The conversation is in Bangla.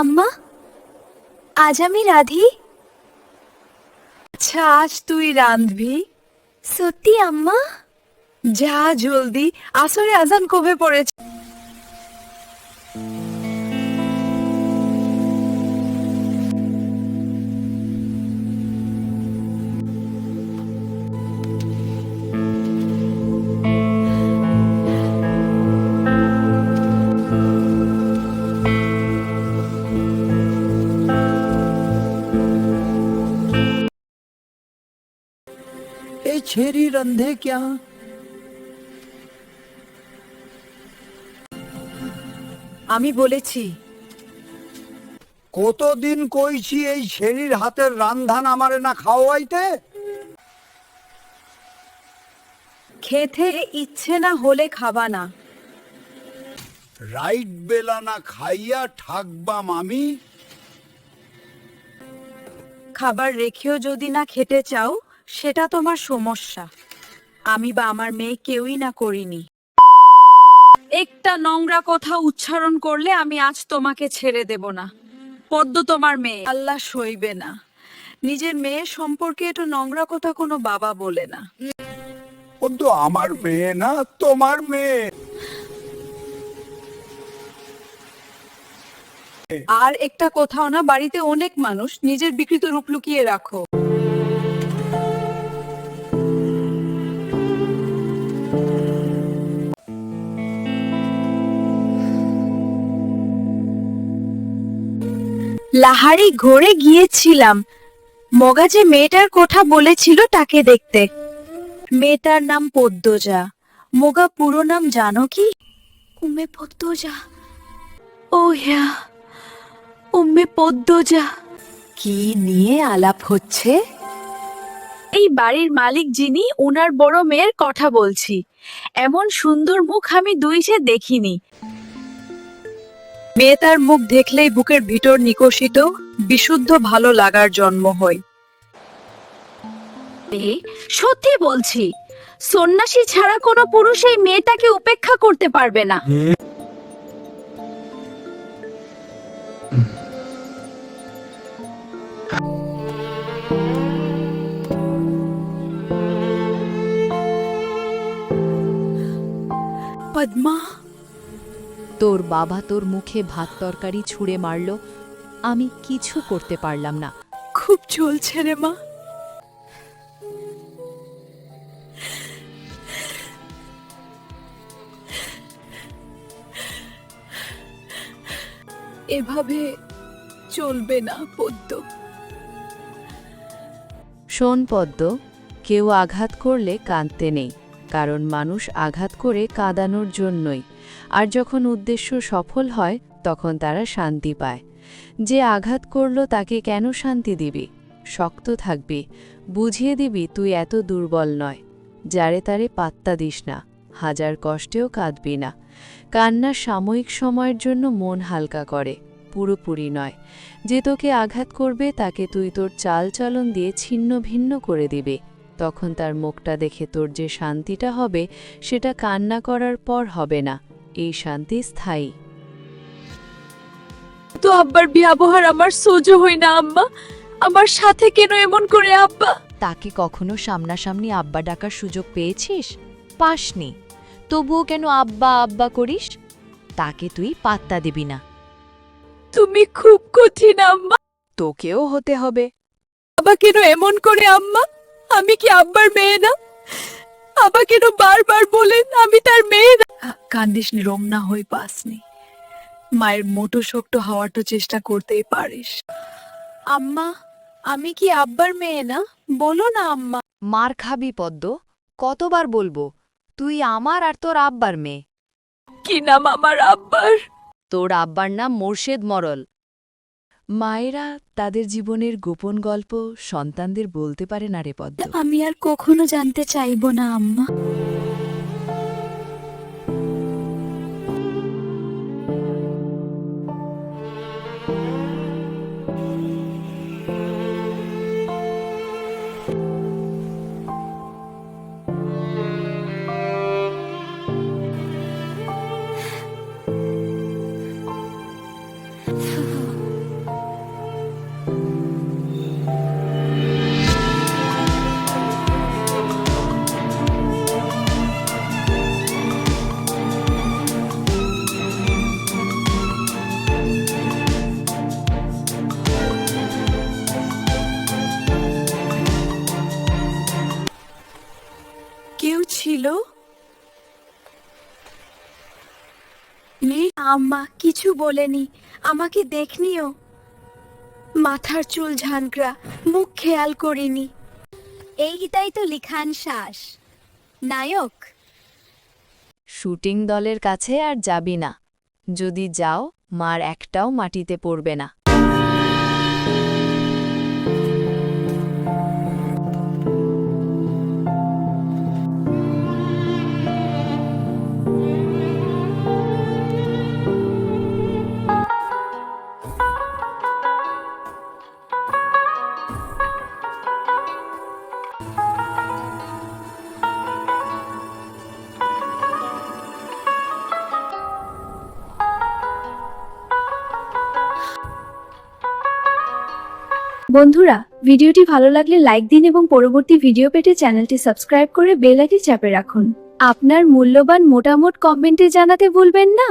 আম্মা আজ আমি রাধি। আচ্ছা আজ তুই রাঁধবি। সত্যি আম্মা? যা জলদি আসরে আজান কবে পড়েছে? ये छेरी रंधे क्या আমি বলেছি কতদিন কইছি এই ছেড়ির হাতের রান্ধান আমারে না খাওয়াইতে খেতে ইচ্ছে না হলে খাবা না রাইট বেলা না খাইয়া ঠাকবাম আমি খাবার রেখেও যদি না খেতে চাও সেটা তোমার সমস্যা। আমি বা আমার মেয়ে কেউই না করিনি। একটা নোংরা কথা উচ্চারণ করলে আমি আজ তোমাকে ছেড়ে দেব না। পদ্ম তোমার মেয়ে। আল্লাহ সইবে না। নিজের মেয়ে সম্পর্কে এটা নোংরা কথা কোনো বাবা বলে না। পদ্ম আমার মেয়ে না তোমার মেয়ে। আর একটা কোথাও না বাড়িতে অনেক মানুষ নিজের বিকৃত রূপ লুকিয়ে রাখো। লাহারি ঘরে গিয়েছিলাম। মগা যে মেয়েটার কথা বলেছিল তাকে দেখতে। মেয়েটার নাম পদ্মজা। মোগা পুরো নাম জানো কি? উমে পদ্মজা। ও হ্যা উম্মে পদ্মজা। কি নিয়ে আলাপ হচ্ছে? এই বাড়ির মালিক যিনি ওনার বড় মেয়ের কথা বলছি। এমন সুন্দর মুখ আমি দুই সে দেখিনি। মেয়ে তার মুখ দেখলেই বুকের ভিতর নিকষিত বিশুদ্ধ ভালো লাগার জন্ম হয়। সত্যি বলছি সন্ন্যাসী ছাড়া কোনো পুরুষ এই মেয়েটাকে উপেক্ষা করতে পারবে না। পদ্মা তোর বাবা তোর মুখে ভাত তরকারি ছুঁড়ে মারল আমি কিছু করতে পারলাম না। খুব চলছে রে মা। এভাবে চলবে না পদ্ম। শোন পদ্ম কেউ আঘাত করলে কাঁদতে নেই। কারণ মানুষ আঘাত করে কাঁদানোর জন্যই। আর যখন উদ্দেশ্য সফল হয়, তখন তারা শান্তি পায়। যে আঘাত করল তাকে কেন শান্তি দিবি? শক্ত থাকবি। বুঝিয়ে দিবি, তুই এত দুর্বল নয়। যারে তারে পাত্তা দিস না। হাজার কষ্টেও কাঁদবি না। কান্না সাময়িক সময়ের জন্য মন হালকা করে। পুরোপুরি নয়। যে তোকে আঘাত করবে, তাকে তুই তোর চালচলন দিয়ে ছিন্ন ভিন্ন করে দিবে। তখন তার মুখটা দেখে তোর যে শান্তিটা হবে সেটা কান্না করার পর হবে না। এই শান্তি স্থায়ী। তো আব্বার ব্যবহার আমার সহ্য হয় না আম্মা। আমার সাথে কেন এমন করে আব্বা? তাকে কখনো সামনাসামনি আব্বা ডাকার সুযোগ পেয়েছিস? পাসনি। তবুও কেন আব্বা আব্বা করিস? তাকে তুই পাত্তা দিবি না। তুমি খুব কঠিন আম্মা। তোকেও হতে হবে। বাবা কেন এমন করে আম্মা? আমি কি আব্বার মেয়ে না? আবা কেন বারবার বলেন আমি তার মেয়ে না। কান্দিস নি রমনা হয়ে পাসনি মায়ের মোটো শক্ত হওয়ার তো চেষ্টা করতেই পারিস। আম্মা আমি কি আব্বার মেয়ে না? বলো না আম্মা। মার খাবি পদ্ম কতবার বলব তুই আমার আর তোর আব্বার মেয়ে। কি নাম আমার আব্বার? তোর আব্বার নাম মোর্শেদ মরল। মায়েরা তাদের জীবনের গোপন গল্প সন্তানদের বলতে পারে না রে পদ্ম। আমি আর কখনো জানতে চাইব না, আম্মা। ছিল? আম্মা, কিছু বলেনি। আমাকে দেখনিও মাথার চুল ঝানকরা, মুখ খেয়াল করিনি। এইটাই তো লিখান শ্বাস। নায়ক। শুটিং দলের কাছে আর যাবি না। যদি যাও, মার একটাও মাটিতে পড়বে না। বন্ধুরা, ভিডিওটি ভালো লাগলে লাইক দিন এবং পরবর্তী ভিডিও পেটে চ্যানেলটি সাবস্ক্রাইব করে বেলাটি চাপে রাখুন। আপনার মূল্যবান মোটামোট কমেন্টে জানাতে ভুলবেন না।